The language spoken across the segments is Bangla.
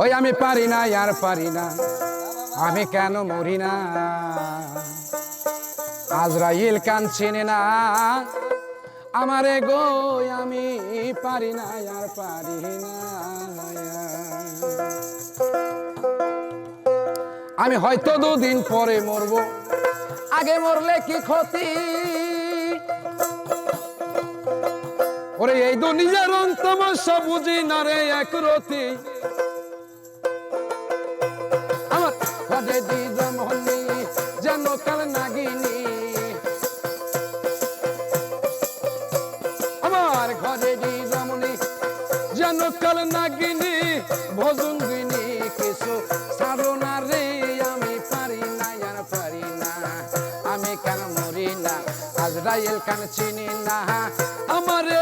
ওই আমি পারি না, আর পারি না। আমি কেন মরি না? আজরাইল কান চিনে না। আমারে গো আমি পারি না, আর পারি না। আমি হয়তো দুদিন পরে মরবো। আগে মরলে কি ক্ষতি? ওরে, এই দুনিয়ার অন্তম বুঝি না রে এক কাজে দি জমনি যেন কাল নাগিনী। আমার ঘরে দি জমনি যেন কাল নাগিনী ভজঙ্গিনী কিছু ছাড়ো না রে, আমি পারি না, আর পারি না। আমি কেন মরি না, আজরাইল কান চিনি না। আমারে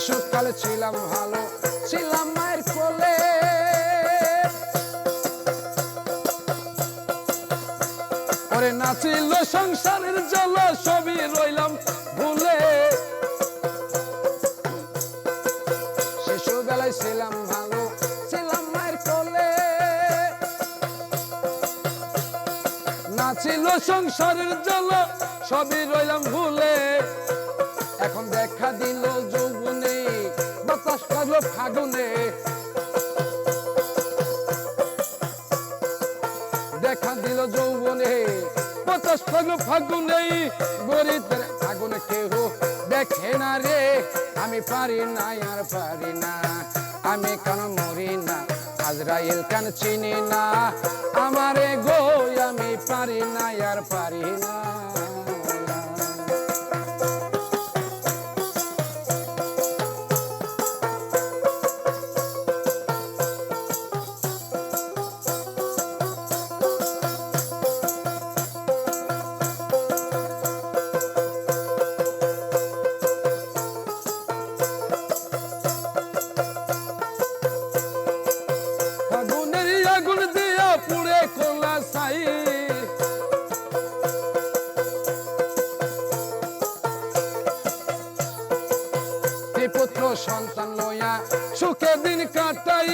শিশুকালে ছিলাম ভালো, ছিলাম মায়ের কোলে। ওরে নাচিল সংসারের জল, সবই রইলাম ভুলে। শিশুবেলায় ছিলাম ভালো, ছিলাম মায়ের কোলে। নাচিল সংসারের জল, সবই রইলাম ভুলে। এখন দেখা দিল যৌবনে বাতাস লাগল ফাগুনে দেখা দিল যৌবনে বাতাস লাগল ফাগুনে গরিবের আগুনে কেউ দেখে না রে আমি পারি না আর পারি না আমি কেন মরি না আজরাইল কেন চিনি না আমারে গো আমি পারি না আর পারি না সন্তান লইয়া সুখে দিন কাটাই।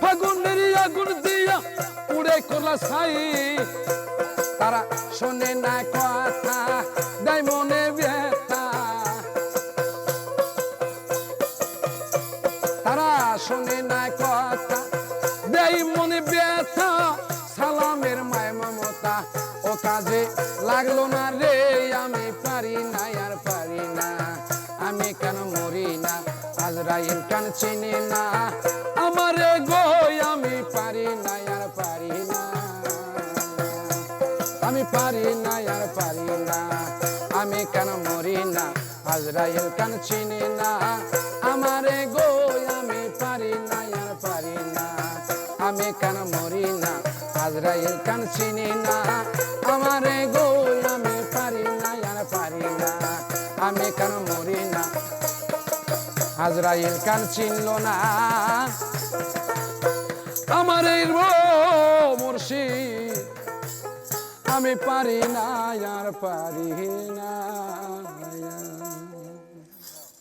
ফাগুনের আগুন দিয়া পুড়ে কোলা সাই তারা শোনে না কথা, দেয় মনে ব্যথা। তারা শোনে না কথা দেই মনে ব্যথা। সালামের মায় মমতা কাজে লাগল না রে, আমি পারি না, আর পারি না। আমি কেন মরি না আজরাইল কান চিনি না। আমারে গো আমি পারি না, আর পারি না। আমি পারি না, আর পারি না। আমি কেন মরি না আজরাইল কান চিনি না। কান চিনি না। আমারে গো, আমি পারি না, আর পারি না। আমি কেন মরি না? আজরাইল কান চিনল না। আমার এই আমি পারি না, আর পারি না।